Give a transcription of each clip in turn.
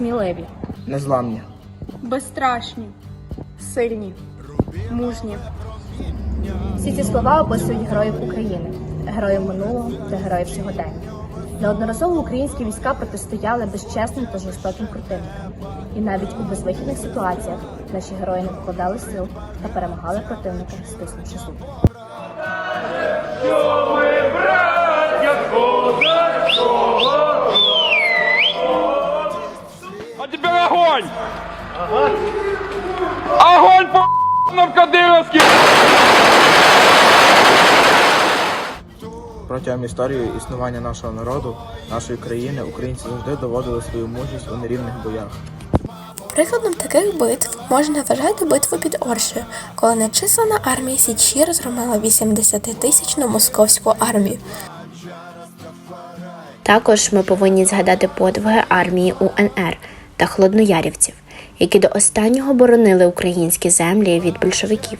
сміливі, незламні. безстрашні, сильні, мужні. Всі ці слова описують героїв України, героїв минулого та героїв сьогодення. Неодноразово українські війська протистояли безчесним та жорстоким противникам. І навіть у безвихідних ситуаціях наші герої не покладали сил та перемагали противника, стиснувши зуби. Огонь! Огонь по нам Протягом історії існування нашого народу, нашої країни, українці завжди доводили свою мужність у нерівних боях. Прикладом таких битв можна вважати битву під Оршею, коли нечислена армія Січі розгромила 80-тисячну московську армію. Також ми повинні згадати подвиги армії УНР та холодноярівців, які до останнього боронили українські землі від большевиків.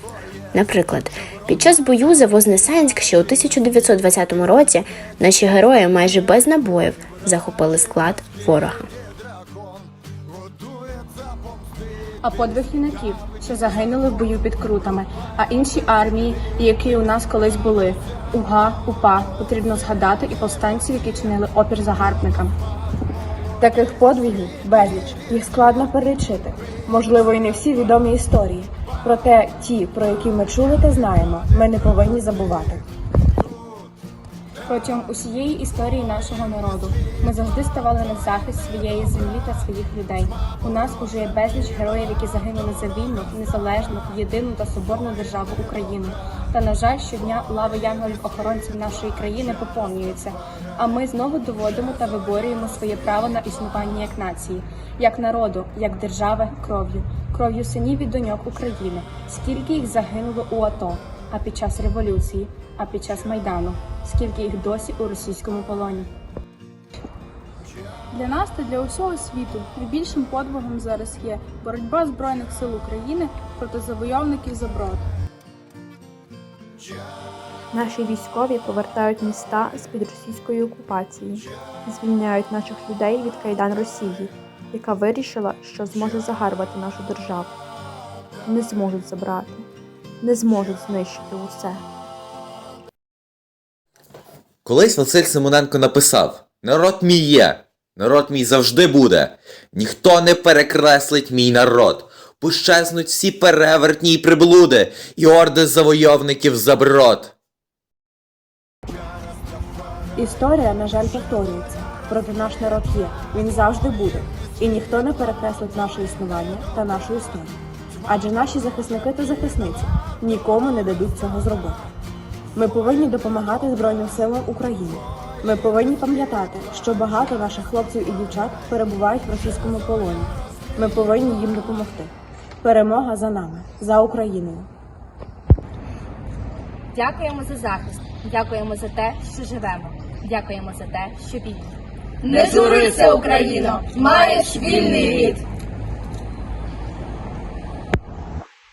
Наприклад, під час бою за Вознесенськ ще у 1920 році наші герої майже без набоїв захопили склад ворога. А подвиг юнаків, що загинули в бою під крутами, а інші армії, які у нас колись були. УГА, УПА потрібно згадати і повстанців, які чинили опір загарбникам. Таких подвигів безліч, їх складно перелічити. Можливо, і не всі відомі історії. Проте ті, про які ми чули та знаємо, ми не повинні забувати. Протягом усієї історії нашого народу ми завжди ставали на захист своєї землі та своїх людей. У нас уже є безліч героїв, які загинули за вільну, незалежну, єдину та соборну державу Україну. Та на жаль, щодня лави янголів-охоронців нашої країни поповнюються. А ми знову доводимо та виборюємо своє право на існування як нації, як народу, як держави кров'ю, кров'ю синів і доньок України. Скільки їх загинуло у АТО, а під час революції, а під час майдану, скільки їх досі у російському полоні. Для нас та для усього світу найбільшим подвигом зараз є боротьба Збройних сил України проти завойовників заброд. Наші військові повертають міста з-під російської окупації, звільняють наших людей від кайдан Росії, яка вирішила, що зможе загарбати нашу державу. Не зможуть забрати, не зможуть знищити усе. Колись Василь Симоненко написав: Народ мій є, народ мій завжди буде. Ніхто не перекреслить мій народ. Пощезнуть всі перевертні й приблуди, і орди завойовників заброд. Історія, на жаль, повторюється. Проте наш народ є, він завжди буде. І ніхто не перекреслить наше існування та нашу історію. Адже наші захисники та захисниці нікому не дадуть цього зробити. Ми повинні допомагати Збройним силам України. Ми повинні пам'ятати, що багато наших хлопців і дівчат перебувають в російському полоні. Ми повинні їм допомогти. Перемога за нами, за Україною. Дякуємо за захист, дякуємо за те, що живемо, дякуємо за те, що вільні. Не журися, Україно, маєш вільний рід.